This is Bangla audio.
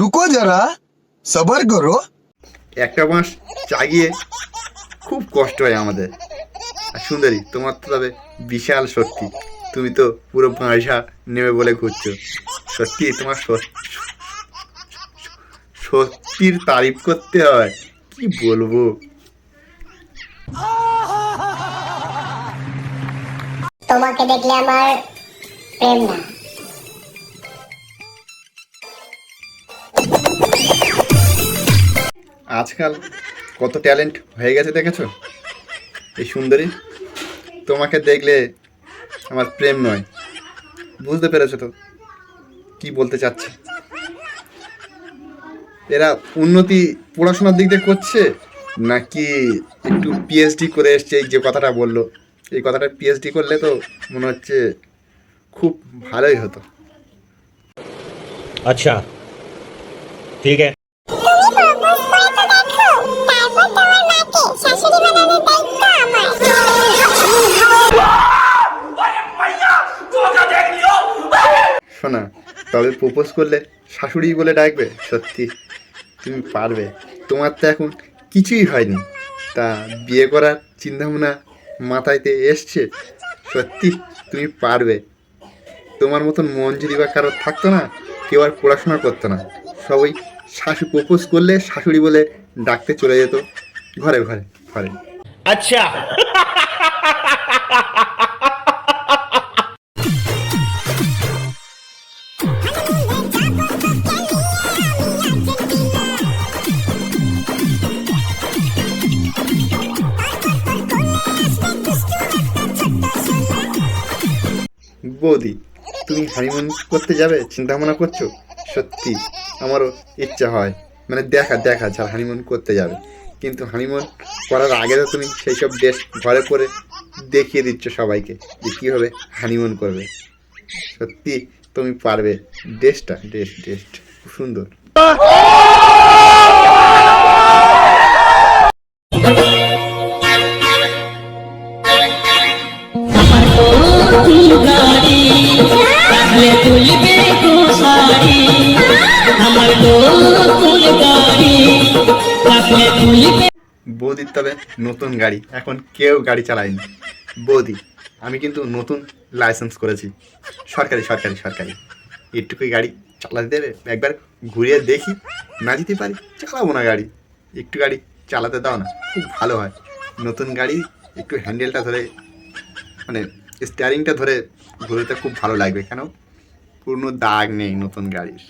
রুকো যারা সবার করো একটা মাস চাগিয়ে খুব কষ্ট হয় আমাদের। আর সুন্দরী তোমার তো তবে বিশাল সত্যি। তুমি তো পুরো ভাঁড়সা নেবে বলে ঘুরছ সত্যি তোমার সত্যির তারিফ করতে হয়। কি বলব? তোমাকে দেখলে আমার প্রেম না। আজকাল কত ট্যালেন্ট হয়ে গেছে দেখেছ? এই সুন্দরী, তোমাকে দেখলে আমার প্রেম নয়। বুঝতে পেরেছ তো কি বলতে চাচ্ছে? এরা উন্নতি পড়াশোনার দিক দিয়ে করছে নাকি একটু পিএইচডি করে এসছে? এই যে কথাটা বলল, এই কথাটা পিএইচডি করলে তো মনে হচ্ছে খুব ভালোই হতো। শোনা, তবে প্রপোজ করলে শাশুড়ি বলে ডাকবে, সত্যি। তুমি পারবে। তোমার তো এখন কিছুই হয়নি। তা বিয়ে করার চিন্তাভাবনা মাথায়তে এসছে। সত্যি, তুমি পারবে। তোমার মতন মন যদি বা কারোর থাকতো না, কেউ আর পড়াশোনা করতো না। সবাই শাশু প্রপোজ করলে শাশুড়ি বলে ডাকতে চলে যেত। ঘরে ঘরে ঘরে। আচ্ছা। বৌদি তুমি হানিমুন করতে যাবে? চিন্তা ভাবনা করছ? সত্যি আমারও ইচ্ছা হয়। মানে দেখা দেখা, যার হানিমুন করতে যাবে। কিন্তু হানিমুন করার আগে তো তুমি সেই সব ড্রেস ঘরে করে দেখিয়ে দিচ্ছ সবাইকে যে কীভাবে হানিমুন করবে। সত্যি তুমি পারবে। ড্রেসটা ড্রেস ড্রেস খুব সুন্দর। বৌদির তবে নতুন গাড়ি। এখন কেউ গাড়ি চালায়নি। বৌদি, আমি কিন্তু নতুন লাইসেন্স করেছি। সরকারি সরকারি সরকারি। একটুকুই গাড়ি চালাতে দেবে? একবার ঘুরিয়ে দেখি। না যেতে পারি, চালাবো না গাড়ি। একটু গাড়ি চালাতে দাও না, খুব ভালো হয়। নতুন গাড়ি একটু হ্যান্ডেলটা ধরে মানে স্টিয়ারিংটা ধরে ঘুরতে খুব ভালো লাগবে। কেন? পূর্ণ দাগ নেই নতুন গাড়ির।